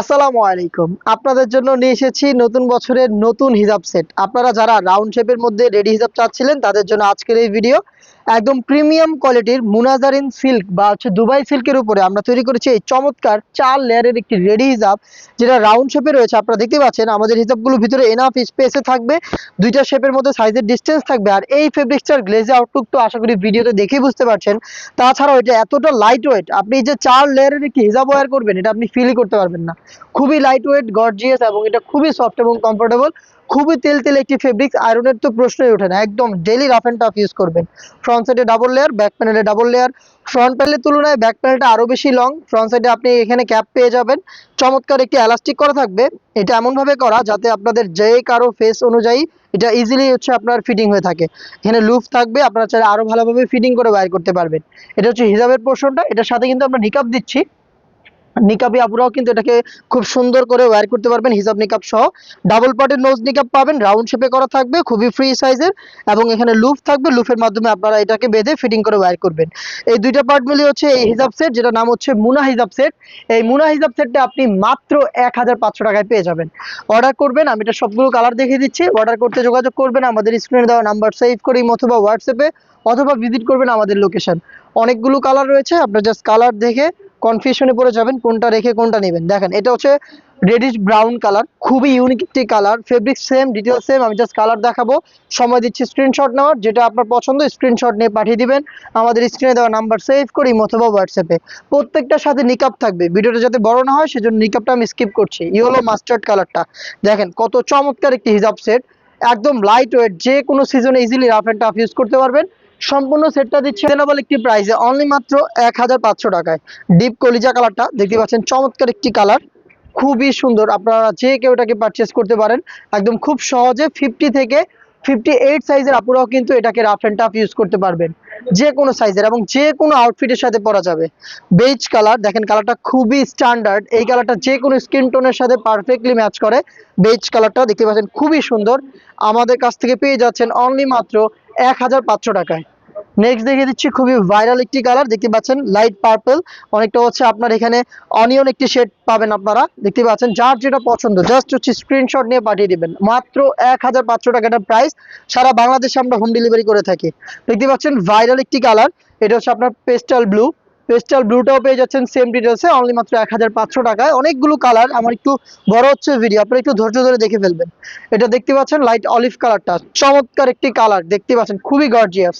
আসসালামু আলাইকুম। আপনাদের জন্য নিয়ে এসেছি নতুন বছরের নতুন হিজাব সেট। আপনারা যারা রাউন্ড শেপের মধ্যে রেডি হিজাব চাচ্ছিলেন, তাদের জন্য আজকের এই ভিডিও। একদম প্রিমিয়াম কোয়ালিটির মুনাজারিন সিল্ক বা হচ্ছে দুবাই সিল্কের উপরে আমরা তৈরি করেছি এই চমৎকার চার লেয়ারের একটি রেডি হিজাব, যেটা রাউন্ড শেপে রয়েছে। আপনারা দেখতে পাচ্ছেন, আমাদের হিজাবগুলো ভিতরে এনাফ স্পেসে থাকবে। দুইটা শেপের মধ্যে সাইজের ডিস্টেন্স থাকবে। আর এই ফেব্রিক্সটার গ্লেজে আউটলুক তো আশা করি ভিডিওতে দেখেই বুঝতে পারছেন। তাছাড়াও এটা এতটা লাইট ওয়েট আপনি যে চার লেয়ারের একটি হিজাব ওয়্যার করবেন, এটা আপনি ফিলই করতে পারবেন না। খুবই লাইট ওয়েট গর্জিয়াস এবং এটা খুবই সফট এবং কমফোর্টেবল খুবই তেল তেল একটি ফেব্রিক্স আয়রনের তো প্রশ্নই ওঠে না। একদম daily rough and tough use করবেন। ফ্রন্ট সাইডে ডাবল লেয়ার ব্যাক প্যানেলে ডাবল লেয়ার ফ্রন্ট প্যানেলের তুলনায় ব্যাক প্যানেলটা আরও বেশি লং ফ্রন্ট সাইডে আপনি এখানে ক্যাপ পেয়ে যাবেন। চমৎকার একটি এলাস্টিক করা থাকবে। এটা এমনভাবে করা যাতে আপনাদের যে কারও ফেস অনুযায়ী এটা ইজিলি হচ্ছে আপনার ফিটিং হয়ে থাকে। এখানে লুফ থাকবে, আপনারা চাইলে আরও ভালোভাবে ফিটিং করে বাইর করতে পারবেন। এটা হচ্ছে হিজাবের পোর্শনটা এটার সাথে কিন্তু আমরা নিকাপ দিচ্ছি। নিকাবি আপুরাও কিন্তু এটাকে খুব সুন্দর করে ওয়্যার করতে পারবেন, হিজাব নিকাব সহ। ডাবল পার্টের নোজ নিকাব পাবেন রাউন্ড শেপে করা থাকবে, খুবই ফ্রি সাইজের এবং এখানে লুফ থাকবে লুফের মাধ্যমে আপনারা এটাকে বেঁধে ফিটিং করে ওয়্যার করবেন। এই দুইটা পার্ট মিলিয়ে হচ্ছে এই হিজাব সেট যেটা নাম হচ্ছে মুনা হিজাব সেট এই মুনা হিজাব সেটটা আপনি মাত্র এক হাজার পাঁচশো টাকায় পেয়ে যাবেন। অর্ডার করবেন, আমি এটা সবগুলো কালার দেখিয়ে দিচ্ছি। অর্ডার করতে যোগাযোগ করবেন, আমাদের স্ক্রিনে দেওয়া নাম্বার সেভ করি অথবা হোয়াটসঅ্যাপে অথবা ভিজিট করবেন আমাদের লোকেশন অনেকগুলো কালার রয়েছে, আপনার জাস্ট কালার দেখে কনফিউশনে পড়ে যাবেন, কোনটা রেখে কোনটা নেবেন। দেখেন, এটা হচ্ছে রেডিশ ব্রাউন কালার খুবই ইউনিক একটি colour fabric same detail same আমি জাস্ট কালার দেখাবো। সময় দিচ্ছি স্ক্রিনশট নেওয়ার, যেটা আপনার পছন্দ স্ক্রিনশট নিয়ে পাঠিয়ে দিবেন। আমাদের স্ক্রিনে দেওয়া নাম্বার সেভ করি অথবা হোয়াটসঅ্যাপে প্রত্যেকটার সাথে নিকাপ থাকবে। ভিডিওটা যাতে বড় না হয়, সেজন্য নিকাপটা আমি স্কিপ করছি। ইয়েলো মাস্টার্ড কালারটা দেখেন, কত চমৎকার একটি হিজাব সেট একদম লাইট ওয়েট যে কোনো সিজনে easily rough and tough use করতে পারবেন। সম্পূর্ণ সেটটা দিচ্ছে রিজনেবল একটি প্রাইসে অনলি মাত্র এক হাজার পাঁচশো টাকায়। ডিপ কলিজা কালারটা দেখতে পাচ্ছেন, চমৎকার একটি কালার খুবই সুন্দর, আপনারা যে কেউ এটাকে পারচেস করতে পারেন, একদম খুব সহজে ফিফটি থেকে ফিফটি এইট সাইজের আপুরাও কিন্তু এটাকে রাফ অ্যান্ড টাফ ইউজ করতে পারবেন। যে কোনো সাইজের এবং যে কোনো আউটফিটের সাথে পরা যাবে। বেজ কালার দেখেন কালারটা খুবই স্ট্যান্ডার্ড এই কালারটা যে কোনো স্কিন টোনের সাথে পারফেক্টলি ম্যাচ করে। বেজ কালারটা দেখতে পাচ্ছেন, খুবই সুন্দর। আমাদের কাছ থেকে পেয়ে যাচ্ছেন অনলি মাত্র এক হাজার পাঁচশো টাকায়। নেক্সট দেখিয়ে দিচ্ছি খুবই ভাইরাল একটি কালার দেখতে পাচ্ছেন লাইট পার্পল অনেকটা হচ্ছে আপনার এখানে অনিয়ন একটি শেড পাবেন আপনারা, দেখতে পাচ্ছেন যার যেটা পছন্দ। জাস্ট হচ্ছে স্ক্রিনশট নিয়ে পাঠিয়ে দিবেন। মাত্র এক হাজার পাঁচশো টাকাটা প্রাইস সারা বাংলাদেশে আমরা হোম ডেলিভারি করে থাকি। দেখতে পাচ্ছেন ভাইরাল একটি কালার এটা হচ্ছে আপনার পেস্টাল ব্লু পেস্টাল ব্লুটাও পেয়ে যাচ্ছেন সেম ডিটেলসে অনলি মাত্র এক হাজার পাঁচশো টাকায়। অনেকগুলো কালার আমার একটু বড় হচ্ছে ভিডিও আপনারা একটু ধৈর্য ধরে দেখে ফেলবেন। এটা দেখতে পাচ্ছেন লাইট অলিভ কালারটা চমৎকার একটি কালার দেখতে পাচ্ছেন খুবই গর্জিয়াস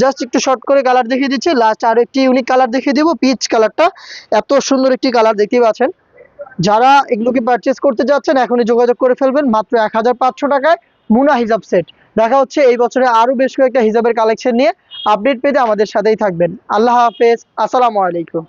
জাস্ট একটু শর্ট করে কালার দেখিয়ে দিচ্ছি। লাস্ট আর একটি ইউনিক কালার দেখিয়ে দিব পিচ কালারটা এত সুন্দর একটি কালার দেখতেই পাচ্ছেন। যারা এগুলোকে পারচেস করতে যাচ্ছেন, এখনই যোগাযোগ করে ফেলবেন, মাত্র এক হাজার পাঁচশো টাকায় মুনা হিজাব সেট দেখা হচ্ছে এই বছরে আরও বেশ কয়েকটা হিজাবের কালেকশন নিয়ে আপডেট পেতে আমাদের সাথেই থাকবেন। আল্লাহ হাফেজ, আসসালামু আলাইকুম।